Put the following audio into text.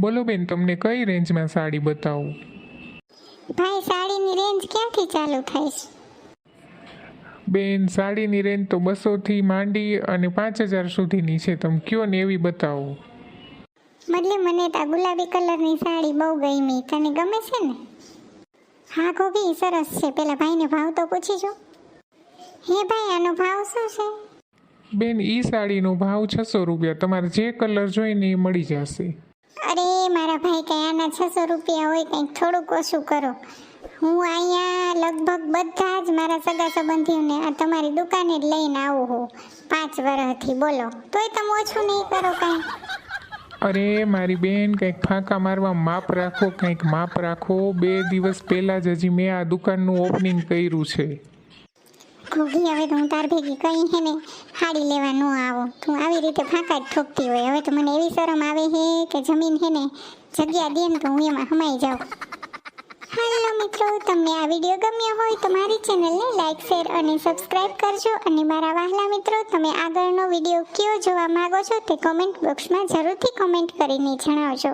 બોલો બેન તમને કઈ રેન્જમાં સાડી બતાવું? ભાઈ સાડીની રેન્જ ક્યાંથી ચાલુ થાય છે? બેન સાડીની રેન્જ તો બસોથી માંડી અને પાંચ હજાર સુધીની છે. તમે કયો ને એવી બતાવો? બદલે મને તો ગુલાબી કલરની સાડી બહુ ગમી. તને ગમે છે ને? હા ગોગી સરસ છે. પેલા ભાઈને ભાવ તો પૂછી જો હે ભાઈ આનો ભાવ શું છે? બેન ઈ સાડીનો ભાવ છસો રૂપિયા. તમારે જે કલર જોઈને એ મળી જશે. અરે, મારા ભાઈ કઈ આના છસો રૂપિયા હોય કંઈક થોડુંક ઓછું કરો. હું અહીંયા લગભગ બધા જ મારા સગા સંબંધીઓને આ તમારી દુકાને જ લઈને આવું હું. પાંચ વર્ષથી બોલો. તોય તમે ઓછું નહીં કરો કાંઈ. અરે, મારી બેન, કંઈક ફાંકા મારવા માપ રાખો, કંઈક માપ રાખો. બે દિવસ પહેલાં જ હજી મેં આ દુકાનનું ઓપનિંગ કર્યું છે. ઘોઘી હવે તો હું તાર ભેગી કઈ હે ને, હાડી લેવા ન આવો. તું આવી રીતે ફાંકા જ ઠોકતી હોય. હવે તો મને એવી શરમ આવે હે કે જમીન હે ને, જગ્યા દે ને તો હું એમાં હમાઈ જાઉં. હાલો મિત્રો, તમને આ વીડિયો ગમ્યો હોય તો મારી ચેનલને લાઇક શેર અને સબસ્ક્રાઇબ કરજો. અને મારા વહાલા મિત્રો, તમે આગળનો વીડિયો કયો જોવા માગો છો તે કોમેન્ટ બોક્સમાં જરૂરથી કોમેન્ટ કરીને જણાવજો.